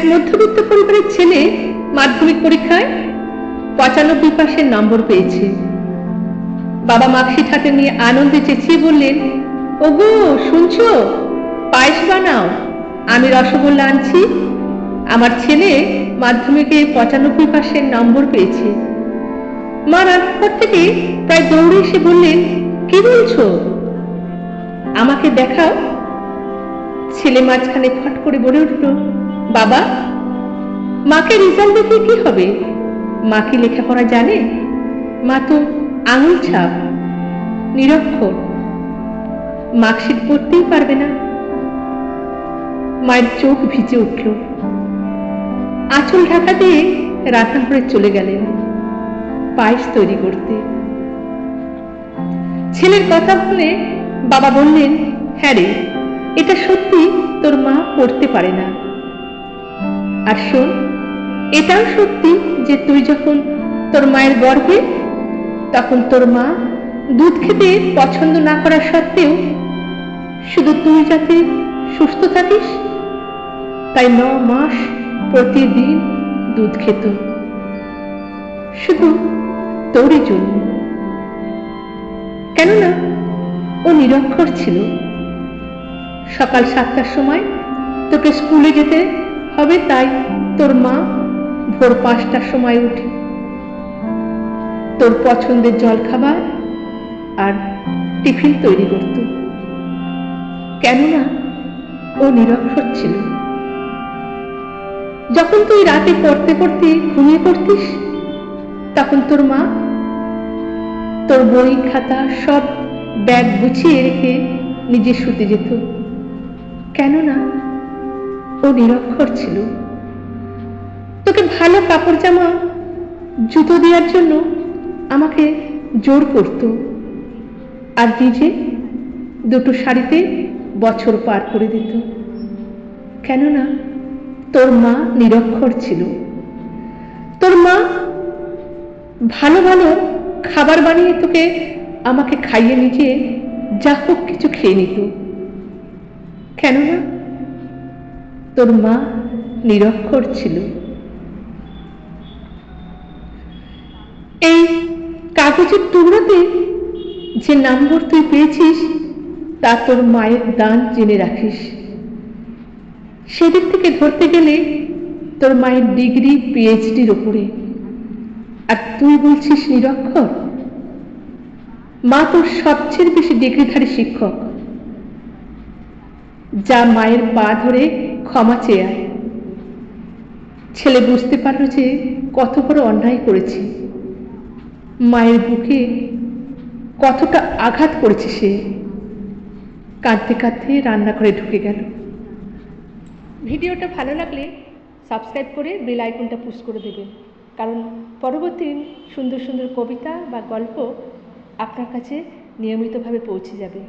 এক মধ্যবিত্ত পরিবারের ছেলে মাধ্যমিক পরীক্ষায় পঁচানব্বই পাশের নম্বর পেয়েছে। বাবা মার্কশিট হাতে নিয়ে আনন্দে চেঁচিয়ে বললেন, ওগো, শুনছো? পায়েস বানাও। আমি রসগোল্লা আনছি। আমার ছেলে মাধ্যমিকে পঁচানব্বই পাশের নম্বর পেয়েছে। মা রান্নাঘর থেকে প্রায় দৌড়ে এসে বললেন, কি বলছো? আমাকে দেখাও। ছেলে মাঝখানে ফট করে বলে উঠল বাবা, মাকে রেজাল্ট দেখে কি হবে? মা কি লেখাপড়া জানে? মা তো আঙুল ছাপ, নিরক্ষর। মার্কশিট পড়তেই পারবে না। মায়ের চোখ ভিজে উঠল। আঁচল ঢাকা দিয়ে রান্নাঘরে চলে গেলেন পায়েস তৈরি করতে। ছেলের কথা বলে বাবা বললেন হ্যাঁ রে, এটা সত্যি তোর মা পড়তে পারে না। আর শোন, এটাও সত্যি যে তুই যখন তোর মায়ের গর্ভে, তখন তোর মা দুধ খেতে পছন্দ না করা সত্ত্বেও শুধু তুই যাতে সুস্থ থাকিস, তাই ন মাস প্রতিদিন দুধ খেত। শুধু তোরই জন্য। কেননা ও নিরক্ষর ছিল। সকাল সাতটার সময় তোকে স্কুলে যেতে হবে তাই তোর মা ভোর পাঁচটার সময় উঠে। তোর পছন্দের জল খাবার আর টিফিন তৈরি করত। কেননা ও নিরক্ষর ছিল যখন তুই রাতে পড়তে পড়তে ঘুমিয়ে পড়তিস, তখন তোর মা তোর বই, খাতা সব ব্যাগ গুছিয়ে রেখে নিজে শুতে যেত। কেননা ও নিরক্ষর ছিল। তোকে ভালো কাপড় জামা জুতো দেওয়ার জন্য আমাকে জোর করত। আর নিজে দুটো শাড়িতে বছর পার করে দিত। কেননা তোর মা নিরক্ষর ছিল। তোর মা ভালো ভালো খাবার বানিয়ে তোকে আমাকে খাইয়ে নিজে যা হোক কিছু খেয়ে নিত। কেননা তোর মা নিরক্ষর ছিল। এই কাগজের টুকরোতে যে নম্বর তুই পেয়েছিস, তা তোর মায়ের দান জেনে রাখিস। সেদিক থেকে ধরতে গেলে তোর মায়ের ডিগ্রি পিএইচডির ওপরে। আর তুই বলছিস নিরক্ষর? মা তোর সবচেয়ে বেশি ডিগ্রিধারী শিক্ষক। যা মায়ের পা ধরে ক্ষমা চেয়ে আয়। ছেলে বুঝতে পারল যে কত বড় অন্যায় করেছে। মায়ের বুকে কতটা আঘাত করেছে সে। কাঁদতে কাঁদতে রান্নাঘরে ঢুকে গেল। ভিডিওটা ভালো লাগলে সাবস্ক্রাইব করে বেল আইকনটা পুশ করে দেবেন। কারণ পরবর্তী সুন্দর সুন্দর কবিতা বা গল্প আপনার কাছে নিয়মিতভাবে পৌঁছে যাবে।